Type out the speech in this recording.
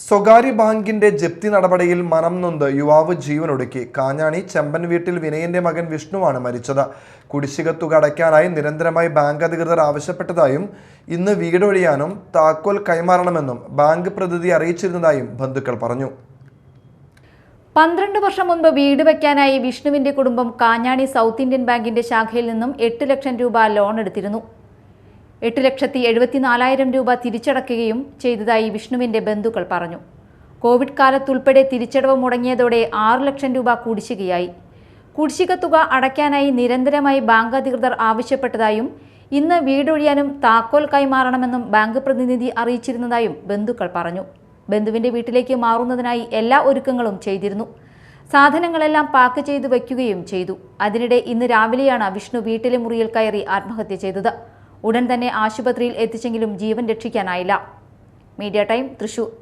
സ്വകാര്യ ബാങ്കിന്റെ ജപ്തി നടപടിയിൽ മനം നൊന്ത് യുവാവ് ജീവനൊടുക്കി കാഞ്ഞാണി ചെമ്പൻ വീട്ടിൽ വിനയന്റെ മകൻ വിഷ്ണുവാണ് മരിച്ചത്. കുടിശ്ശിക തുക അടയ്ക്കാനായി നിരന്തരമായി ബാങ്ക് അധികൃതർ ആവശ്യപ്പെട്ടതായും ഇന്ന് വീടൊഴിയാനും താക്കോൽ കൈമാറണമെന്നും ബാങ്ക് പ്രതിനിധി അറിയിച്ചിരുന്നതായും ബന്ധുക്കൾ പറഞ്ഞു. പന്ത്രണ്ട് വർഷം മുൻപ് വീട് വയ്ക്കാനായി വിഷ്ണുവിന്റെ കുടുംബം കാഞ്ഞാണി സൗത്ത് ഇന്ത്യൻ ബാങ്കിന്റെ ശാഖയിൽ നിന്നും എട്ട് ലക്ഷം രൂപ ലോൺ എടുത്തിരുന്നു. എട്ട് ലക്ഷത്തി എഴുപത്തിനാലായിരം രൂപ തിരിച്ചടക്കുകയും ചെയ്തതായി വിഷ്ണുവിന്റെ ബന്ധുക്കൾ പറഞ്ഞു. കോവിഡ് കാലത്തുൾപ്പെടെ തിരിച്ചടവ് മുടങ്ങിയതോടെ ആറ് ലക്ഷം രൂപ കുടിശ്ശികയായി. കുടിശ്ശിക തുക അടയ്ക്കാനായി നിരന്തരമായി ബാങ്ക് അധികൃതർ ആവശ്യപ്പെട്ടതായും ഇന്ന് വീടൊഴിയാനും താക്കോൽ കൈമാറണമെന്നും ബാങ്ക് പ്രതിനിധി അറിയിച്ചിരുന്നതായും ബന്ധുക്കൾ പറഞ്ഞു. ബന്ധുവിന്റെ വീട്ടിലേക്ക് മാറുന്നതിനായി എല്ലാ ഒരുക്കങ്ങളും ചെയ്തിരുന്നു. സാധനങ്ങളെല്ലാം പാക്ക് ചെയ്തു വയ്ക്കുകയും ചെയ്തു. അതിനിടെ ഇന്ന് രാവിലെയാണ് വിഷ്ണു വീട്ടിലെ മുറിയിൽ കയറി ആത്മഹത്യ ചെയ്തത്. ഉടൻ തന്നെ ആശുപത്രിയിൽ എത്തിച്ചെങ്കിലും ജീവൻ രക്ഷിക്കാനായില്ല. Media time Thrissur.